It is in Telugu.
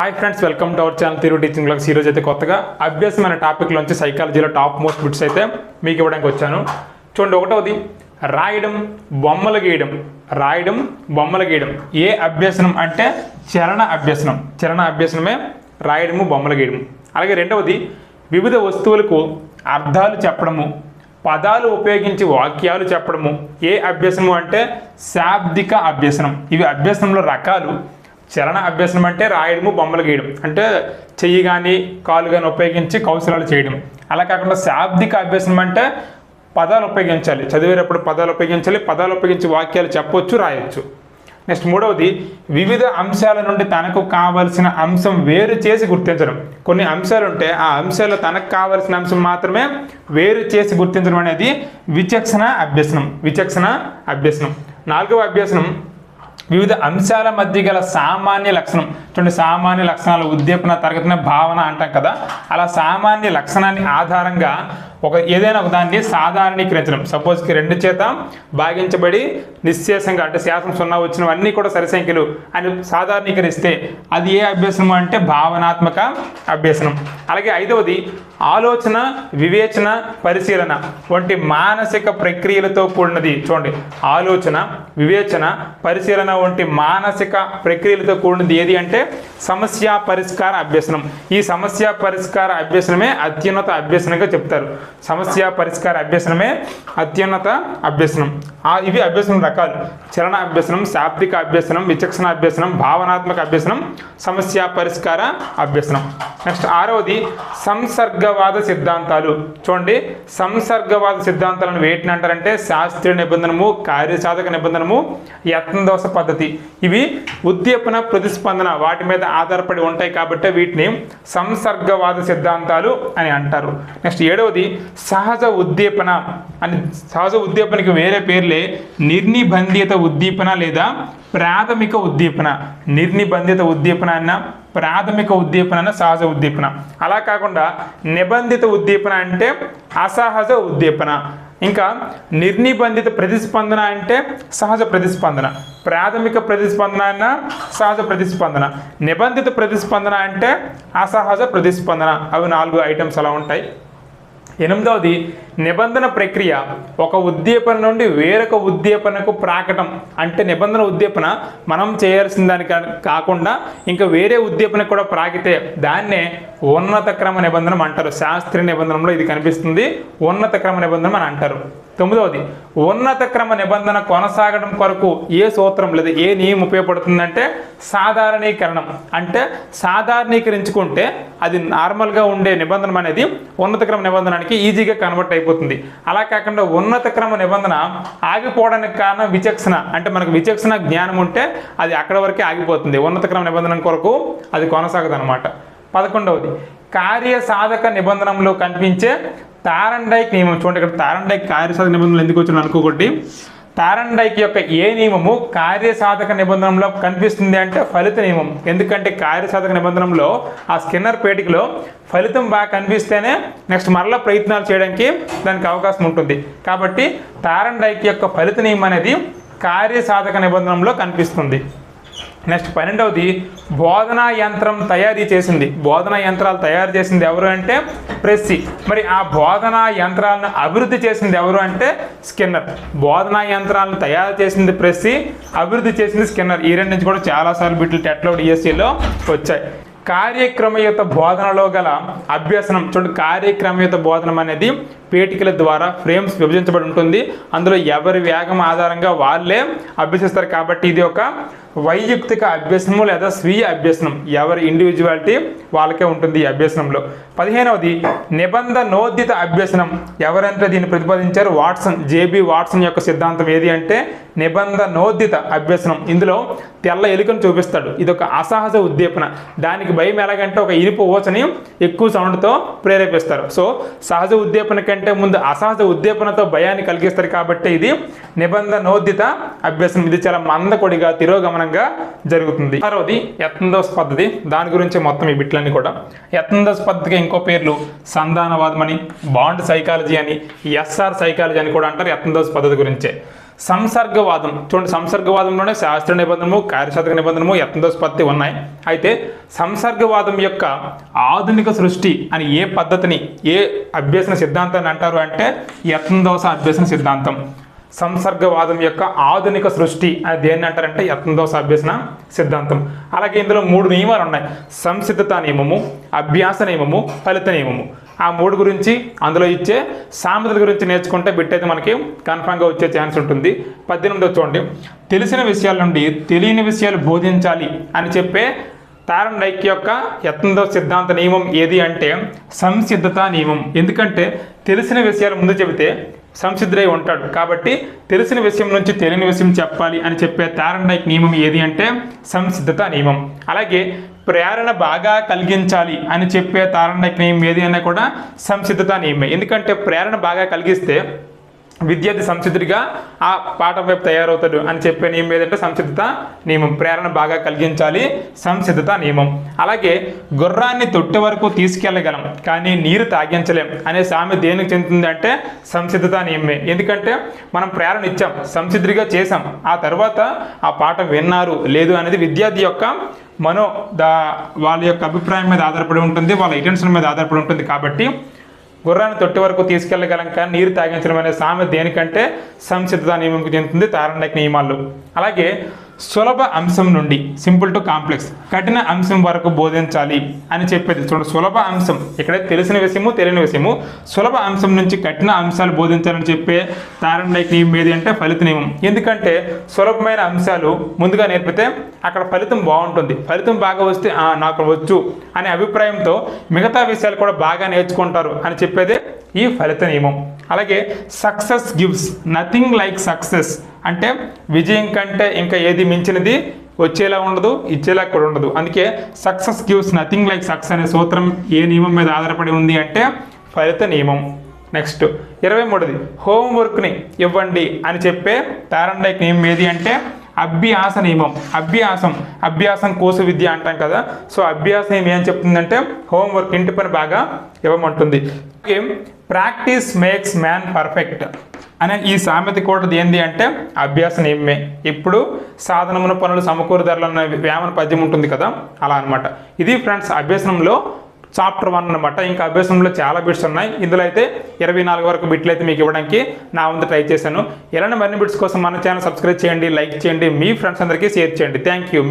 Hi friends welcome to our channel తిరుగు టీచింగ్ క్లాస్ ఈరోజు అయితే కొత్తగా అభ్యాసమైన టాపిక్లో టాపిక్లోంచి సైకాలజీలో టాప్ మోస్ట్ బిట్స్ అయితే మీకు ఇవ్వడానికి వచ్చాను. చూడండి ఒకటవది రాయడం బొమ్మలు గీయడం. రాయడం బొమ్మలు గీయడం. ఏ అభ్యసనం అంటే చలన అభ్యసనం. చలన అభ్యసనమే రాయడము బొమ్మలు గీయడం అలాగే రెండవది వివిధ వస్తువులకు అర్థాలు చెప్పడము పదాలు ఉపయోగించి వాక్యాలు చెప్పడము. ఏ అభ్యసనము అంటే శాబ్దిక అభ్యసనం. ఇవి అభ్యసనంలో రకాలు. చలన అభ్యసనం అంటే రాయడము బొమ్మలు గీయడం. అంటే చెయ్యి కానీ కాలు కానీ ఉపయోగించి కౌశలాలు చేయడం. అలా కాకుండా శాబ్దిక అభ్యసనం అంటే పదాలు ఉపయోగించాలి. చదివేటప్పుడు పదాలు ఉపయోగించాలి పదాలు ఉపయోగించి వాక్యాలు చెప్పొచ్చు రాయొచ్చు. నెక్స్ట్ మూడవది వివిధ అంశాల నుండి తనకు కావలసిన అంశం వేరు చేసి గుర్తించడం. కొన్ని అంశాలు ఉంటే ఆ అంశాల్లో తనకు కావలసిన అంశం మాత్రమే వేరు చేసి గుర్తించడం అనేది విచక్షణ అభ్యసనం విచక్షణ అభ్యసనం. నాలుగవ అభ్యసనం వివిధ అంశాల మధ్య గల సామాన్య లక్షణం. చూడండి సామాన్య లక్షణాలు ఉద్దీపన తరగతిన భావన అంటాం కదా. అలా సామాన్య లక్షణాన్ని ఆధారంగా ఒక ఏదైనా ఒక దాన్ని సాధారణీకరించడం. సపోజ్కి రెండు చేత భాగించబడి నిశ్చేషంగా అంటే శాసం సున్నా వచ్చినవన్నీ కూడా సరి సంఖ్యలు అని సాధారణీకరిస్తే అది ఏ అభ్యసనం అంటే భావనాత్మక అభ్యసనం. అలాగే ఐదవది ఆలోచన వివేచన పరిశీలన వంటి మానసిక ప్రక్రియలతో కూడినది చూడండి. ఆలోచన వివేచన పరిశీలన వంటి మానసిక ప్రక్రియలతో కూడినది ఏది అంటే సమస్య పరిష్కార అభ్యసనం. ఈ సమస్య పరిష్కార అభ్యసనమే అత్యున్నత అభ్యసనంగా చెప్తారు. సమస్య పరిష్కార అభ్యసనమే అత్యున్నత అభ్యసనం. ఇవి అభ్యసనం రకాలు. చలన అభ్యసనం శాబ్దిక అభ్యసనం విచక్షణ అభ్యసనం భావనాత్మక అభ్యసనం సమస్య పరిష్కార అభ్యసనం. నెక్స్ట్ ఆరవది సంసర్గవాద సిద్ధాంతాలు. చూడండి సంసర్గవాద సిద్ధాంతాలను వేటిని అంటారంటే శాస్త్రీయ నిబంధనము కార్యసాధక నిబంధనము యత్నదోష పద్ధతి. ఇవి ఉద్దీపన ప్రతిస్పందన వాటి మీద ఆధారపడి ఉంటాయి కాబట్టి వీటిని సంసర్గవాద సిద్ధాంతాలు అని అంటారు. నెక్స్ట్ ఏడవది సహజ ఉద్దీపన అని సహజ ఉద్దీపనకి వేరే పేర్లే నిర్నిబంధిత ఉద్దీపన లేదా ప్రాథమిక ఉద్దీపన. నిర్నిబంధిత ఉద్దీపన అన్న ప్రాథమిక ఉద్దీపన అన్న సహజ ఉద్దీపన. అలా కాకుండా నిబంధిత ఉద్దీపన అంటే అసహజ ఉద్దీపన. ఇంకా నిర్నిబంధిత ప్రతిస్పందన అంటే సహజ ప్రతిస్పందన. ప్రాథమిక ప్రతిస్పందన అన్న సహజ ప్రతిస్పందన. నిబంధిత ప్రతిస్పందన అంటే అసహజ ప్రతిస్పందన. అవి నాలుగు ఐటమ్స్ అలా ఉంటాయి. ఎనిమిదవది నిబంధన ప్రక్రియ ఒక ఉద్దీపన నుండి వేరొక ఉద్దీపనకు ప్రాకటం. అంటే నిబంధన ఉద్దీపన మనం చేయాల్సిన దాని కాకుండా ఇంకా వేరే ఉద్దీపన కూడా ప్రాకితే దాన్నే ఉన్నత క్రమ నిబంధన అంటారు. శాస్త్రీయ నిబంధనలో ఇది కనిపిస్తుంది. ఉన్నత క్రమ నిబంధన అని అంటారు. తొమ్మిదవది ఉన్నత క్రమ నిబంధన కొనసాగడం కొరకు ఏ సూత్రం లేదు ఏ నియమం ఉపయోగపడుతుందంటే సాధారణీకరణం. అంటే సాధారణీకరించుకుంటే అది నార్మల్గా ఉండే నిబంధన అనేది ఉన్నత క్రమ నిబంధనకి ఈజీగా కన్వర్ట్ అయిపోతుంది. అలా కాకుండా ఉన్నత క్రమ నిబంధన ఆగిపోవడానికి కారణం విచక్షణ. అంటే మనకు విచక్షణ జ్ఞానం ఉంటే అది అక్కడ వరకే ఆగిపోతుంది. ఉన్నత క్రమ నిబంధన కొరకు అది కొనసాగదు అనమాట పదకొండవది కార్య సాధక నిబంధనలో కనిపించే తారండైక్ నియమం. చూడండి ఇక్కడ తారండైక్ కార్యసాధక నిబంధనలు ఎందుకు వచ్చిన అనుకోకొట్టి తారండైక్ యొక్క ఏ నియమము కార్యసాధక నిబంధనలో కనిపిస్తుంది అంటే ఫలిత నియమం. ఎందుకంటే కార్యసాధక నిబంధనలో ఆ స్కిన్నర్ పేటికలో ఫలితం బాగా కనిపిస్తేనే నెక్స్ట్ మరలా ప్రయత్నాలు చేయడానికి దానికి అవకాశం ఉంటుంది. కాబట్టి తారండైక్ యొక్క ఫలిత నియమం అనేది కార్యసాధక నిబంధనలో కనిపిస్తుంది. నెక్స్ట్ పన్నెండవది బోధనా యంత్రం తయారీ చేసింది. బోధనా యంత్రాలు తయారు చేసింది ఎవరు అంటే ప్రెస్సి. మరి ఆ బోధనా యంత్రాలను అభివృద్ధి చేసింది ఎవరు అంటే స్కిన్నర్. బోధనా యంత్రాలను తయారు చేసింది ప్రెస్సి అభివృద్ధి చేసింది స్కిన్నర్. ఈ రెండు నుంచి కూడా చాలాసార్లు బిట్లు టెట్లో డిఎస్సిలో వచ్చాయి. కార్యక్రమయుత బోధనలో గల అభ్యసనం చూడండి కార్యక్రమయుత బోధనం అనేది పేటికల ద్వారా ఫ్రేమ్స్ విభజించబడి ఉంటుంది. అందులో ఎవరి వేగం ఆధారంగా వాళ్ళే అభ్యసిస్తారు కాబట్టి ఇది ఒక వైయక్తిక అభ్యసనము లేదా స్వీయ అభ్యసనం. ఎవరి ఇండివిజువాలిటీ వాళ్ళకే ఉంటుంది ఈ అభ్యసనంలో. పదిహేనవది నిబంధనోదిత అభ్యసనం. ఎవరంటే దీన్ని ప్రతిపాదించారు? వాట్సన్ జేబి వాట్సన్ యొక్క సిద్ధాంతం ఏది అంటే నిబంధనోదిత అభ్యసనం. ఇందులో తెల్ల ఎలుకను చూపిస్తాడు. ఇది ఒక అసహజ ఉద్దీపన. దానికి భయం ఎలాగంటే ఒక ఇనుపు ఓచని ఎక్కువ సౌండ్తో ప్రేరేపిస్తారు. సో సహజ ఉద్దీపన కంటే ముందు అసహజ ఉద్దీపనతో భయాన్ని కలిగిస్తారు కాబట్టి ఇది నిబంధనోదిత అభ్యసనం. ఇది చాలా మందకొడిగా తిరోగమనంగా జరుగుతుంది. ఆరోది యత్నదోస్ పద్ధతి. దాని గురించి మొత్తం ఈ బిట్లన్నీ కూడా. యత్నదోస్ పద్ధతికి ఇంకో పేర్లు సంధానవాదం అని బాండ్ సైకాలజీ అని ఎస్ఆర్ సైకాలజీ అని కూడా అంటారు యత్నదోస్ పద్ధతి గురించే. సంసర్గవాదం. చూడండి సంసర్గవాదంలోనే శాస్త్ర నిబంధనము కార్యశాతక నిబంధనము యత్నదోత్పత్తి ఉన్నాయి. అయితే సంసర్గవాదం యొక్క ఆధునిక సృష్టి అని ఏ పద్ధతిని ఏ అభ్యసన సిద్ధాంతాన్ని అంటారు అంటే యత్నదోష అభ్యసన సిద్ధాంతం. సంసర్గవాదం యొక్క ఆధునిక సృష్టి అని దేన్ని అంటారంటే యత్నదోష అభ్యసన సిద్ధాంతం. అలాగే ఇందులో మూడు నియమాలు ఉన్నాయి. సంసిద్ధత నియమము అభ్యాస నియమము ఫలిత నియమము. ఆ మూడు గురించి అందులో ఇచ్చే సామెతల గురించి నేర్చుకుంటే బిట్ అయితే మనకి కన్ఫామ్గా వచ్చే ఛాన్స్ ఉంటుంది. పద్దెనిమిదో చూడండి. తెలిసిన విషయాల నుండి తెలియని విషయాలు బోధించాలి అని చెప్పే తారన్ డైక్ యొక్క యత్నంతో సిద్ధాంత నియమం ఏది అంటే సంసిద్ధత నియమం. ఎందుకంటే తెలిసిన విషయాలు ముందు చెబితే సంసిద్ధుడై ఉంటాడు. కాబట్టి తెలిసిన విషయం నుంచి తెలియని విషయం చెప్పాలి అని చెప్పే తారన్ నియమం ఏది అంటే సంసిద్ధత నియమం. అలాగే ప్రేరణ బాగా కలిగించాలి అని చెప్పే తారన్ నియమం ఏది అన్నా కూడా సంసిద్ధత నియమే ఎందుకంటే ప్రేరణ బాగా కలిగిస్తే విద్యార్థి సంసిద్ధుడిగా ఆ పాఠం వైపు తయారవుతాడు అని చెప్పే నియమం ఏదంటే సంసిద్ధత నియమం. ప్రేరణ బాగా కలిగించాలి. సంసిద్ధత నియమం. అలాగే గుర్రాన్ని తొట్టె వరకు తీసుకెళ్ళగలం కానీ నీరు తాగించలేం అనే సామె దేనికి చెందుతుంది అంటే సంసిద్ధత నియమే ఎందుకంటే మనం ప్రేరణ ఇచ్చాం సంసిద్ధుడిగా చేసాం ఆ తర్వాత ఆ పాఠం విన్నారు లేదు అనేది విద్యార్థి యొక్క మనో దా వాళ్ళ యొక్క అభిప్రాయం మీద ఆధారపడి ఉంటుంది వాళ్ళ ఇంటెన్షన్ మీద ఆధారపడి ఉంటుంది. కాబట్టి గుర్రాన్ని తొట్టి వరకు తీసుకెళ్ళగలం కానీ నీరు తాగించడం అనే సామెత దేనికంటే సంసిద్ధత నియమంకు చెందుతుంది తారణ్యక నియమాలు అలాగే సులభ అంశం నుండి సింపుల్ టు కాంప్లెక్స్ కఠిన అంశం వరకు బోధించాలి అని చెప్పేది. చూడండి సులభ అంశం ఇక్కడ తెలిసిన విషయము తెలియని విషయము. సులభ అంశం నుంచి కఠిన అంశాలు బోధించాలని చెప్పే తారణ నియమం ఏది అంటే ఫలిత నియమం. ఎందుకంటే సులభమైన అంశాలు ముందుగా నేర్పితే అక్కడ ఫలితం బాగుంటుంది. ఫలితం బాగా వస్తే నాకు వచ్చు అనే అభిప్రాయంతో మిగతా విషయాలు కూడా బాగా నేర్చుకుంటారు అని చెప్పేదే ఈ ఫలిత నియమం అలాగే success gives nothing like success అంటే విజయం కంటే ఇంకా ఏది మించినది వచ్చేలా ఉండదు ఇచ్చేలా కూడా ఉండదు. అందుకే success gives nothing like success అనే సూత్రం ఏ నియమం మీద ఆధారపడి ఉంది అంటే ఫలిత నియమం నెక్స్ట్ ఇరవై మూడోది. హోంవర్క్ని ఇవ్వండి అని చెప్పే తారండైక్ నియమం ఏది అంటే అభ్యాస నియమం. అభ్యాసం. అభ్యాసం కోసు విద్య అంటాం కదా. సో అభ్యాసం ఏం చెప్తుందంటే హోంవర్క్ ఇంటి పని బాగా ఇవ్వమంటుంది. ప్రాక్టీస్ మేక్స్ మ్యాన్ పర్ఫెక్ట్ అనే ఈ సామెత కూడా ఏంది అంటే అభ్యాస నియమే. ఇప్పుడు సాధనమున పనులు సమకూరుదారులు అన్న వేమన పద్యం ఉంటుంది కదా అలా అనమాట ఇది ఫ్రెండ్స్ అభ్యసనంలో చాప్టర్ వన్ అనమాట ఇంకా అభ్యాసంలో చాలా బిట్స్ ఉన్నాయి. ఇందులో అయితే ఇరవై నాలుగు వరకు బిట్లు అయితే మీకు ఇవ్వడానికి నా వంతు ట్రై చేశాను. ఇలాంటి మరిన్ని బిట్స్ కోసం మన ఛానల్ సబ్స్క్రైబ్ చేయండి లైక్ చేయండి మీ ఫ్రెండ్స్ అందరికీ షేర్ చేయండి. Thank you